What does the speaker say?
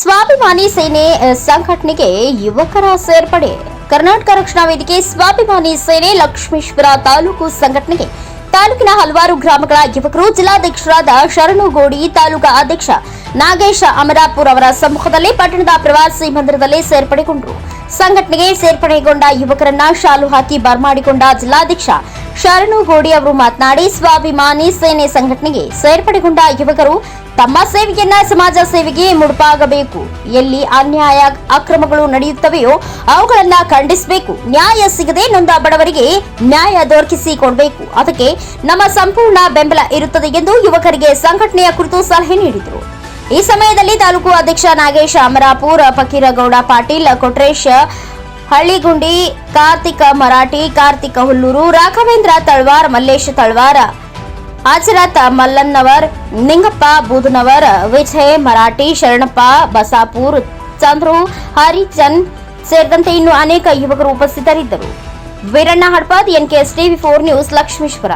ಸ್ವಾಭಿಮಾನಿ ಸೇನೆ ಸಂಘಟನೆಗೆ ಯುವಕರ ಸೇರ್ಪಡೆ. ಕರ್ನಾಟಕ ರಕ್ಷಣಾ ವೇದಿಕೆ ಸ್ವಾಭಿಮಾನಿ ಸೇನೆ, ಲಕ್ಷ್ಮೇಶ್ವರ ತಾಲೂಕು ಸಂಘಟನೆಗೆ. ತಾಲೂಕಿನ ಹಲವಾರು ಗ್ರಾಮಗಳ ಯುವಕರು ಜಿಲ್ಲಾಧ್ಯಕ್ಷರಾದ ಶರಣುಗೋಡಿ ತಾಲೂಕಾ ಅಧ್ಯಕ್ಷ ನಾಗೇಶ ಅಮರಾಪುರ್ ಅವರ ಸಮ್ಮುಖದಲ್ಲಿ ಪಟ್ಟಣದ ಪ್ರವಾಸಿ ಮಂದಿರದಲ್ಲಿ ಸೇರ್ಪಡೆಗೊಂಡರು ಸಂಘಟನೆಗೆ ಸೇರ್ಪಡೆಗೊಂಡ ಯುವಕರನ್ನ ಶಾಲು ಹಾಕಿ ಬರಮಾಡಿಕೊಂಡ ಜಿಲ್ಲಾಧ್ಯಕ್ಷ ಶರಣುಗೋಡಿ ಅವರು ಮಾತನಾಡಿ, ಸ್ವಾಭಿಮಾನಿ ಸೇನೆ ಸಂಘಟನೆಗೆ ಸೇರ್ಪಡೆಗೊಂಡ ಯುವಕರು ತಮ್ಮ ಸೇವೆಯನ್ನ ಸಮಾಜ ಸೇವೆಗೆ ಮುಡುಪಾಗಬೇಕು. ಎಲ್ಲಿ ಅನ್ಯಾಯ ಅಕ್ರಮಗಳು ನಡೆಯುತ್ತವೆಯೋ ಅವುಗಳನ್ನ ಖಂಡಿಸಬೇಕು. ನ್ಯಾಯ ಸಿಗದೆ ನೊಂದ ಬಡವರಿಗೆ ನ್ಯಾಯ ದೊರಕಿಸಿ ಕೊಡಬೇಕು ಅದಕ್ಕೆ ನಮ್ಮ ಸಂಪೂರ್ಣ ಬೆಂಬಲ ಇರುತ್ತದೆ ಎಂದು ಯುವಕರಿಗೆ ಸಂಘಟನೆಯ ಕುರಿತು ಸಲಹೆ ನೀಡಿದರು. ಈ ಸಮಯದಲ್ಲಿ ತಾಲೂಕು ಅಧ್ಯಕ್ಷ ನಾಗೇಶ್ ಅಮರಾಪುರ್, ಫಕೀರಗೌಡ ಪಾಟೀಲ್, ಕೊಟ್ರೇಶ್ ಹಳ್ಳಿಗುಂಡಿ, ಕಾರ್ತಿಕ ಮರಾಠಿ, ಕಾರ್ತಿಕ ಹುಲ್ಲೂರು, ರಾಘವೇಂದ್ರ ತಳ್ವಾರ್, ಮಲ್ಲೇಶ್ ತಳ್ವಾರ ಆಚರತ್ ಮಲ್ಲನ್ನವರ್, ನಿಂಗಪ್ಪ ಬೂದನವರ್, ವಿಜಯ್ ಮರಾಠಿ, ಶರಣಪ್ಪ ಬಸಾಪುರ್, ಚಂದ್ರು ಹರಿಚಂದ್ ಸೇರಿದಂತೆ ಇನ್ನು ಅನೇಕ ಯುವಕರು ಉಪಸ್ಥಿತರಿದ್ದರು. Veeranna Hadpad, NKS TV, four news, Lakshmeshwar.